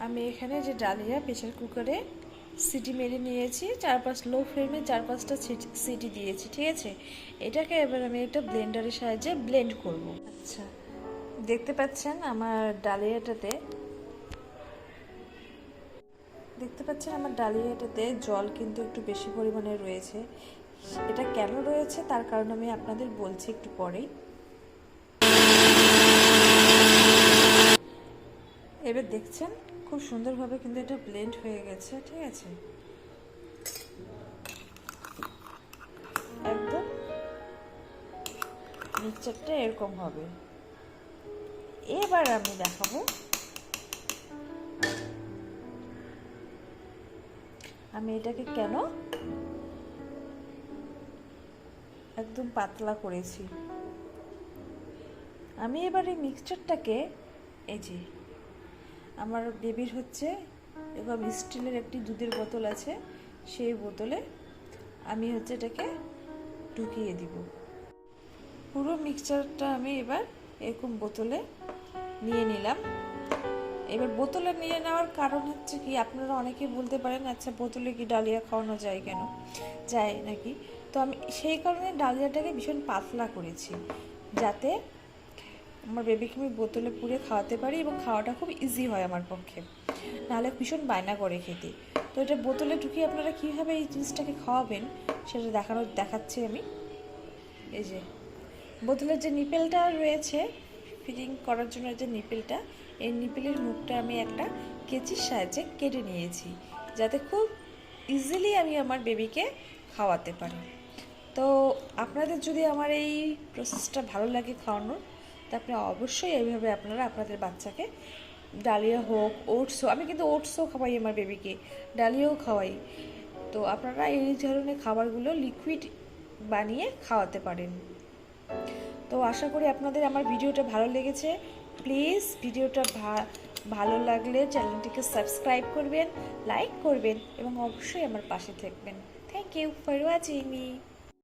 আমি এখানে যে ডালিয়া প্রেশার কুকারে সিটি মেরে নিয়েছি, চার পাঁচ লো ফ্লেমে চার পাঁচটা সিটি- দিয়েছি, ঠিক আছে? এটাকে এবার আমি একটা ব্লেন্ডারের সাহায্যে ব্লেন্ড করব। আচ্ছা দেখতে পাচ্ছেন আমার ডালিয়াটাতে, দেখতে পাচ্ছেন আমার ডালিয়াটাতে জল কিন্তু একটু বেশি পরিমাণে রয়েছে। এটা কেন রয়েছে? তার কারণ আমি আপনাদের বলছি একটু পরেই। এবার দেখছেন খুব সুন্দরভাবে কিন্তু এটা ব্লেন্ড হয়ে গেছে, ঠিক আছে? একদম মিক্সচারটা এরকম হবে। এবার আমি দেখাবো আমি এটাকে কেন একদম পাতলা করেছি। আমি এবার এই মিক্সচারটাকে, এই যে আমার বেবির হচ্ছে এরকম স্টিলের একটি দুধের বোতল আছে, সেই বোতলে আমি হচ্ছে এটাকে ঢুকিয়ে দিব। পুরো মিক্সচারটা আমি এবার এরকম বোতলে নিয়ে নিলাম। এবার বোতলে নিয়ে নেওয়ার কারণ হচ্ছে কি, আপনারা অনেকেই বলতে পারেন আচ্ছা বোতলে কি ডালিয়া খাওয়ানো যায় কেন? যায় নাকি? তো আমি সেই কারণে ডালিয়াটাকে ভীষণ পাতলা করেছি, যাতে আমার বেবিকে আমি বোতলে পুরে খাওয়াতে পারি এবং খাওয়াটা খুব ইজি হয় আমার পক্ষে। নাহলে ভীষণ বায়না করে খেতে। তো এটা বোতলে ঢুকিয়ে আপনারা কীভাবে এই জিনিসটাকে খাওয়াবেন, সেটা দেখানো দেখাচ্ছি আমি। এই যে, বোতলের যে নিপেলটা রয়েছে ফিটিং করার জন্য যে নিপেলটা, এই নিপেলের মুখটা আমি একটা কেচির সাহায্যে কেটে নিয়েছি, যাতে খুব ইজিলি আমি আমার বেবিকে খাওয়াতে পারি। তো আপনাদের যদি আমার এই প্রসেসটা ভালো লাগে খাওয়ানোর তা আপনি অবশ্যই এইভাবে আপনারা আপনাদের বাচ্চাকে ডালিয়া হোক, ওটস হোক, আমি কিন্তু ওটসও খাওয়াই আমার বেবিকে ডালিয়াও খাওয়াই। তো আপনারা এই ধরনের খাবারগুলো লিকুইড বানিয়ে খাওয়াতে পারেন। তো আশা করি আপনাদের আমার ভিডিওটা ভালো লেগেছে। প্লিজ ভিডিওটা ভালো লাগলে চ্যানেলটিকে সাবস্ক্রাইব করবেন লাইক করবেন এবং অবশ্যই আমার পাশে থাকবেন। Thank you for watching me